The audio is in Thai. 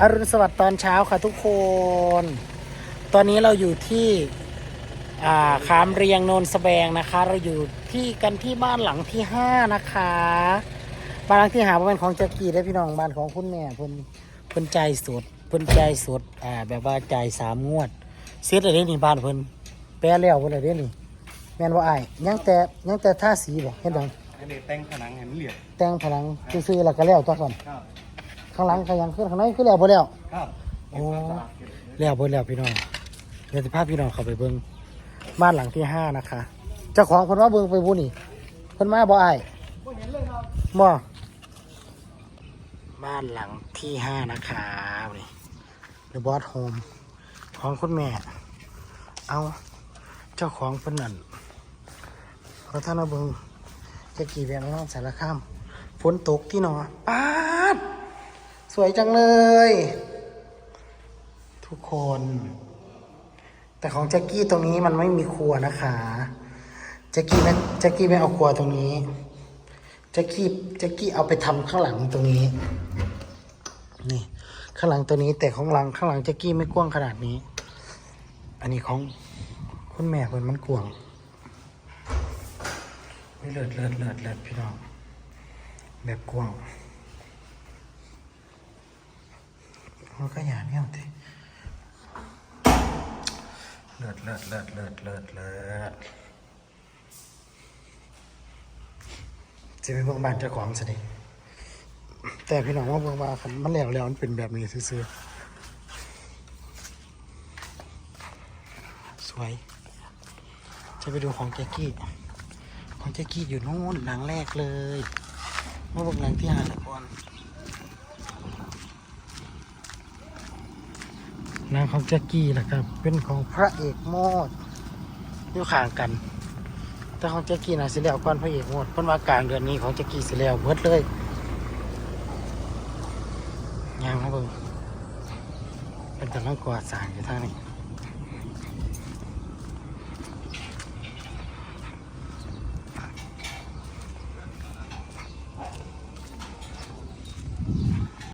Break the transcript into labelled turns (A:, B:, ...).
A: อรุณสวัสดิ์ตอนเช้าค่ะทุกคน ตอนนี้เราอยู่ที่อ่าขามเรียงโนนสแบงนะคะ เราอยู่ที่กันที่บ้านหลังที่ห้านะคะ บ้านหลังที่หาเป็นของแจ็กกี้ได้อพี่น้องบ้านของคุณแม่เพิ่นเพิ่นใจายสดเพิ่นใจายสดอ่าแบบว่าจ่ายสามงวดเสร็จอะไรนี่บ้านเพิ่นแปลแล้วเพิ่นอะไรนี่แม่นว่าอ้ายยังแต่ยังแต่ท่าสีบ่เห็นดัง
B: อันนี้แต่งผนังเห็นเหลี่ยม
A: แต่งผนังซื้อๆแล้วก็แล้วตัวก่อน
B: ครับ
A: ข้างหลังก็ยังขึ้นข้างในขึ้นแล้วบ่แล้ว
B: ครับ
A: โอ้แล้วเบิ่แล้วพี่น้องเดี๋ยวจะพาพี่น้องเข้าไปเบิ่งบ้านหลังที่ห้านะคะเจ้าของเพิ่นว่าเบิ่งไปบุนี่เพิ่นมาบ่อ้ายบ่บ้านหลังที่ห้านะคะนี่ The Boss Home ของคุณแม่ เอาเจ้าของเพิ่นนั่นขอท่านเอาเบิ่งจะกี่แบบน้องสารคามฝนตกที่หนอป๊าด สวยจังเลย ทุกคน แต่ของแจ็กกี้ตรงนี้มันไม่มีครัวนะคะแจ็กกี้ไม่แจ็กกี้ไม่เอาครัวตรงนี้แจ็กกี้แจ็กกี้เอาไปทำข้างหลังตรงนี้ นี่ ข้างหลังตัวนี้ แต่ของหลังข้างหลังแจ็กกี้ไม่กว้างขนาดนี้ อันนี้ของคุณแม่เพิ่นมันกว้างไม่เลิศเลิศเลิศเลิศพี่น้องแบบกว้าง มันก็อย่าเนี่ยทีเลิศเลิศเลิศเลิศเลิศเลิศจะไปเบิ่งบ้านเจ้าของสิแต่พี่น้องว่าเบิ่งว่านมันแล้วแล้วมันเป็นแบบนี้ซื่อสวย จะไปดูของแจ็กกี้ ของแจ็กกี้อยู่โน่นหลังแรกเลย เมื่อบิ่งหลังที่หาแล้วก่อน นางของแจ็กกี้แหละครับ เป็นของพระเอกโมดอยู่ข้างกัน แต่ของแจ็กกี้นะสิแล้วก่อนพระเอกโมดเพิ่นว่ากลางเดือนนี้ของแจ็กกี้สิแล้วเบิดเลยยังครับเบิ่งเป็นกำลังกวาดสารอยู่ทางนี้